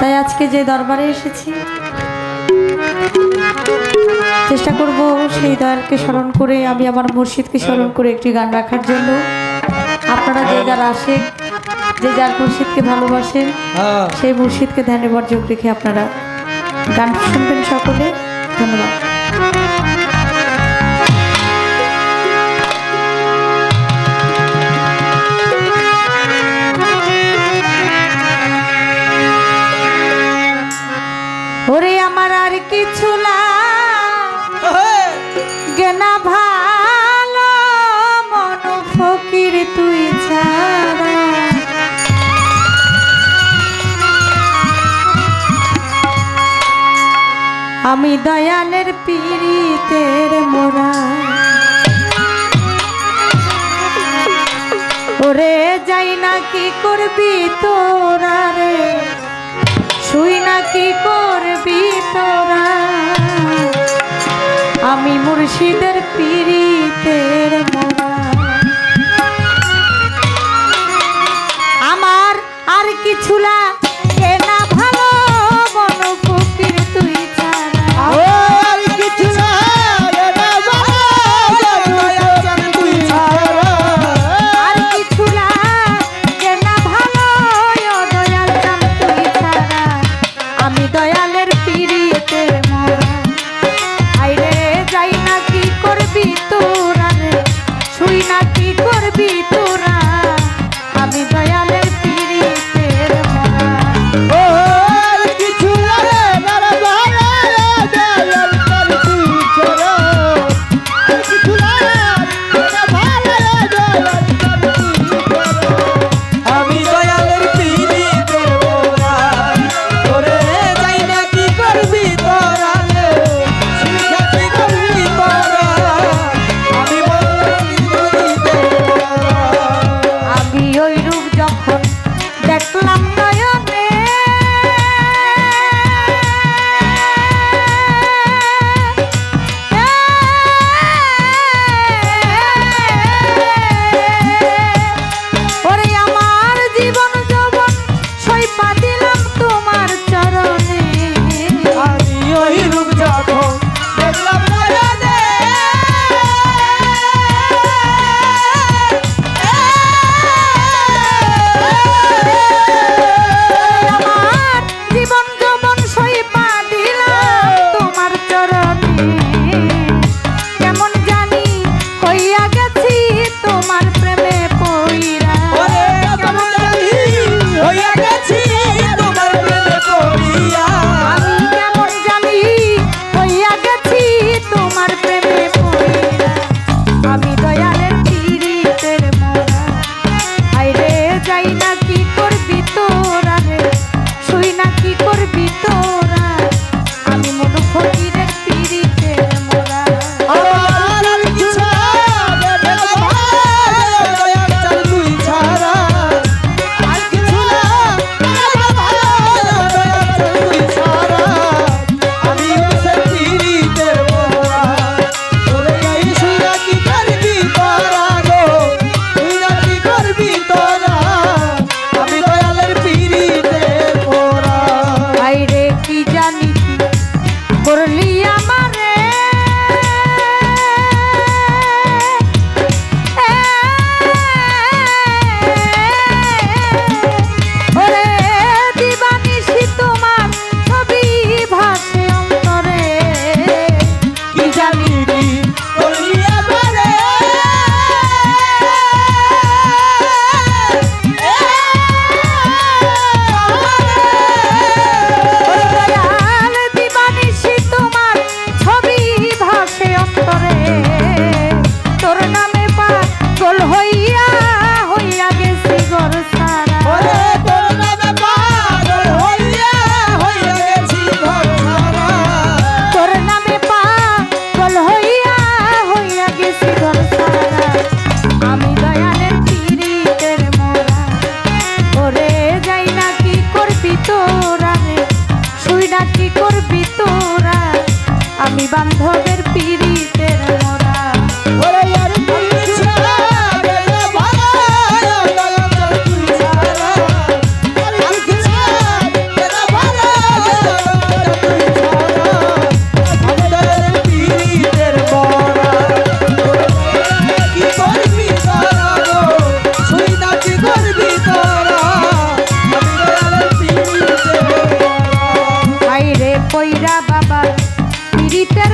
তাই আজকে যে দরবারে এসেছি চেষ্টা করব সেই দয়ালকে স্মরণ করে আমি আমার মুর্শিদকে স্মরণ করে একটি গান রাখার জন্য। আপনারা যে যার আসে যে যার মুর্শিদকে ভালোবাসেন হ্যাঁ। সেই মুর্শিদকে ধ্যানে বর্জক রেখে আপনারা গান শুনবেন সকলে। ধন্যবাদ। কিছু ছাড়া। আমি দয়ালের পীড়িতের মোরা। ওরে যাই না কি করবি তোরা রে? শুই না কি করবি তোরা? মুর্শিদের পীড়িতের মন বান্ধব গীতের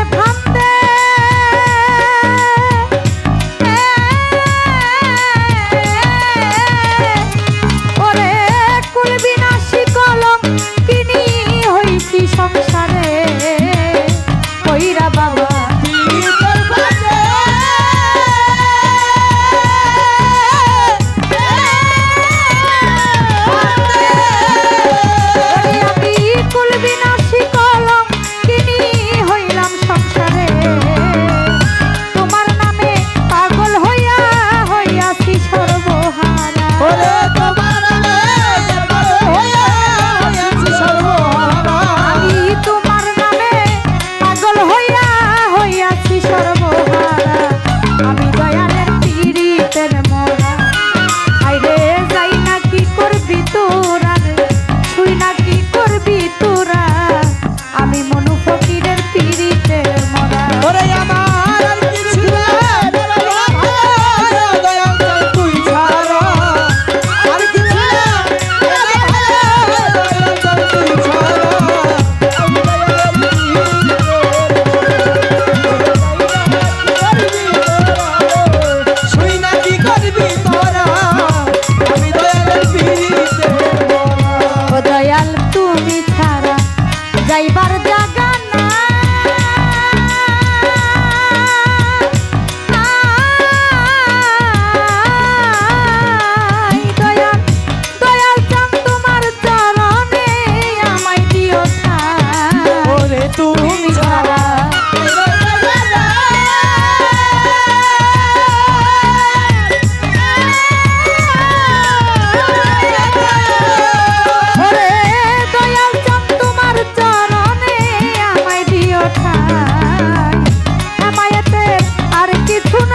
gotta die.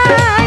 Ay.